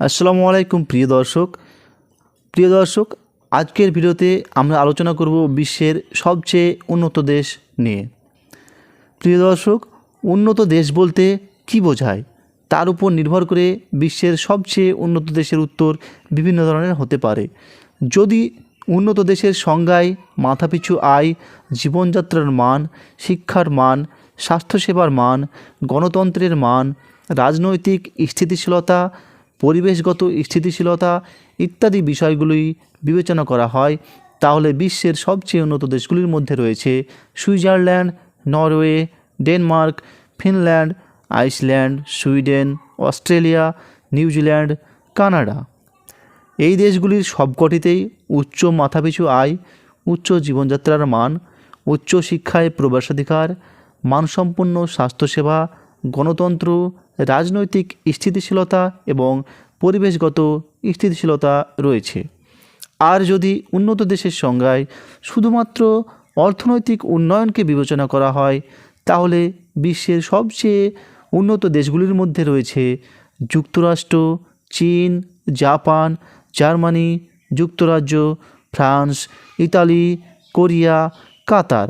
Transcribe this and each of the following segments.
আসসালামু আলাইকুম, প্রিয় দর্শক। প্রিয় দর্শক, আজকের ভিডিওতে আমরা আলোচনা করব বিশ্বের সবচেয়ে উন্নত দেশ নিয়ে। প্রিয় দর্শক, উন্নত দেশ বলতে কি বোঝায়? তার উপর নির্ভর করে বিশ্বের সবচেয়ে উন্নত দেশের উত্তর বিভিন্ন ধরনের হতে পারে। যদি উন্নত দেশের সংজ্ঞায় মাথাপিছু আয়, জীবনযাত্রার মান, শিক্ষার মান, স্বাস্থ্যসেবার মান, গণতন্ত্রের মান, রাজনৈতিক স্থিতিশীলতা পরিবেশগত স্থিতিশীলতা ইত্যাদি বিষয়গুলি বিবেচনা করা হয়। তাহলে বিশ্বের সবচেয়ে উন্নত দেশগুলির মধ্যে রয়েছে Switzerland, Norway, Denmark, Finland, Iceland, Sweden, Australia, New Zealand, Canada. এই দেশগুলির সবকটিতেই উচ্চ মাথাপিছু আয়, উচ্চ জীবনযাত্রার মান, উচ্চ শিক্ষায় প্রবেশাধিকার, মানসম্পন্ন স্বাস্থ্যসেবা গণতন্ত্র, রাজনৈতিক স্থিতিশীলতা এবং পরিবেশগত স্থিতিশীলতা রয়েছে। আর যদি উন্নত দেশের সংজ্ঞায় শুধুমাত্র অর্থনৈতিক উন্নয়নকে বিবেচনা করা হয়, তাহলে বিশ্বের সবচেয়ে উন্নত দেশগুলির মধ্যে রয়েছে যুক্তরাষ্ট্র, চীন, জাপান, জার্মানি, যুক্তরাজ্য, ফ্রান্স, ইতালি, কোরিয়া, কাতার।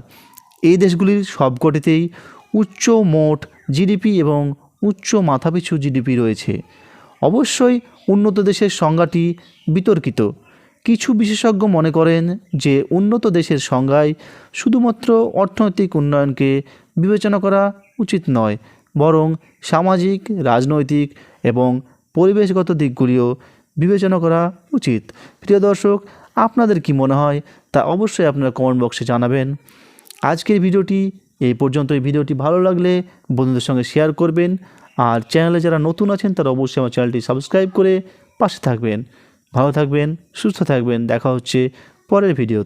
এই দেশগুলির সবকটিতেই উচ্চ মোট জিডিপি এবং উচ্চ মাথাপিছু জিডিপি রয়েছে। অবশ্যই উন্নত দেশের সংজ্ঞাটি বিতর্কিত। কিছু বিশেষজ্ঞ মনে করেন যে উন্নত দেশের সংজ্ঞায় শুধুমাত্র অর্থনৈতিক উন্নয়নকে বিবেচনা করা উচিত নয়, বরং সামাজিক, রাজনৈতিক এবং পরিবেশগত দিকগুলিও বিবেচনা করা উচিত। প্রিয় দর্শক, আপনাদের কি মনে হয় তা অবশ্যই আপনারা কমেন্ট বক্সে জানাবেন। আজকের ভিডিওটি এই পর্যন্ত এই ভিডিওটি ভালো লাগলে বন্ধুদের সঙ্গে শেয়ার করবেন। আর চ্যানেলে যারা নতুন আছেন, তারা অবশ্যই আমার চ্যানেলটি সাবস্ক্রাইব করে পাশে থাকবেন। ভালো থাকবেন, সুস্থ থাকবেন। দেখা হচ্ছে পরের ভিডিও